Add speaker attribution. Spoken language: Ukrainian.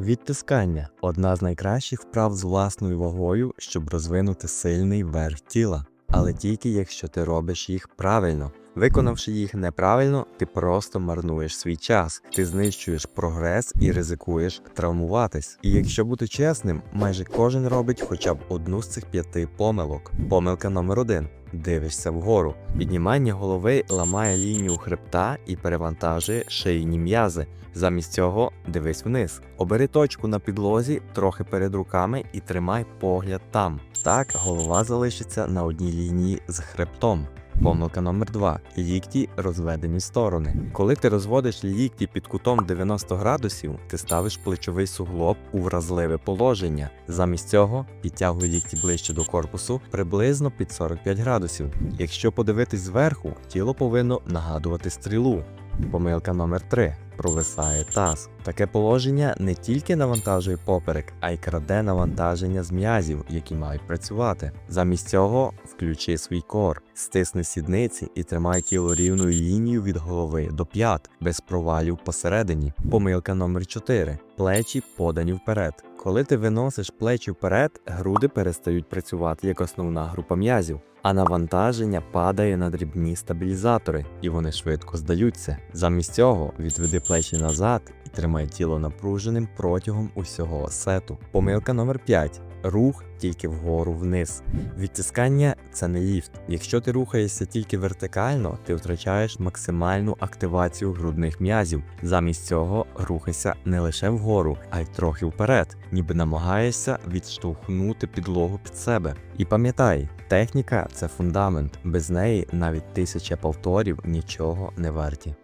Speaker 1: Відтискання одна з найкращих вправ з власною вагою, щоб розвинути сильний верх тіла. Але тільки якщо ти робиш їх правильно. Виконавши їх неправильно, ти просто марнуєш свій час, ти знищуєш прогрес і ризикуєш травмуватись. І якщо бути чесним, майже кожен робить хоча б одну з цих п'яти помилок. Помилка номер один. Дивишся вгору. Піднімання голови ламає лінію хребта і перевантажує шийні м'язи. Замість цього дивись вниз. Обери точку на підлозі трохи перед руками і тримай погляд там. Так голова залишиться на одній лінії з хребтом. Помилка номер 2. Лікті розведені сторони. Коли ти розводиш лікті під кутом 90 градусів, ти ставиш плечовий суглоб у вразливе положення. Замість цього підтягуй лікті ближче до корпусу приблизно під 45 градусів. Якщо подивитись зверху, тіло повинно нагадувати стрілу. Помилка номер 3. Провисає таз. Таке положення не тільки навантажує поперек, а й краде навантаження з м'язів, які мають працювати. Замість цього включи свій кор, стисни сідниці і тримай тіло рівною лінією від голови до п'ят, без провалів посередині. Помилка номер 4. Плечі подані вперед. Коли ти виносиш плечі вперед, груди перестають працювати як основна група м'язів, а навантаження падає на дрібні стабілізатори, і вони швидко здаються. Замість цього відведи плечі назад і тримай тіло напруженим протягом усього сету. Помилка номер 5. Рух тільки вгору вниз. Відтискання це не ліфт. Якщо ти рухаєшся тільки вертикально, ти втрачаєш максимальну активацію грудних м'язів. Замість цього рухайся не лише вгору, а й трохи вперед, ніби намагаєшся відштовхнути підлогу під себе. І пам'ятай, техніка це фундамент. Без неї навіть тисяча повторів нічого не варті.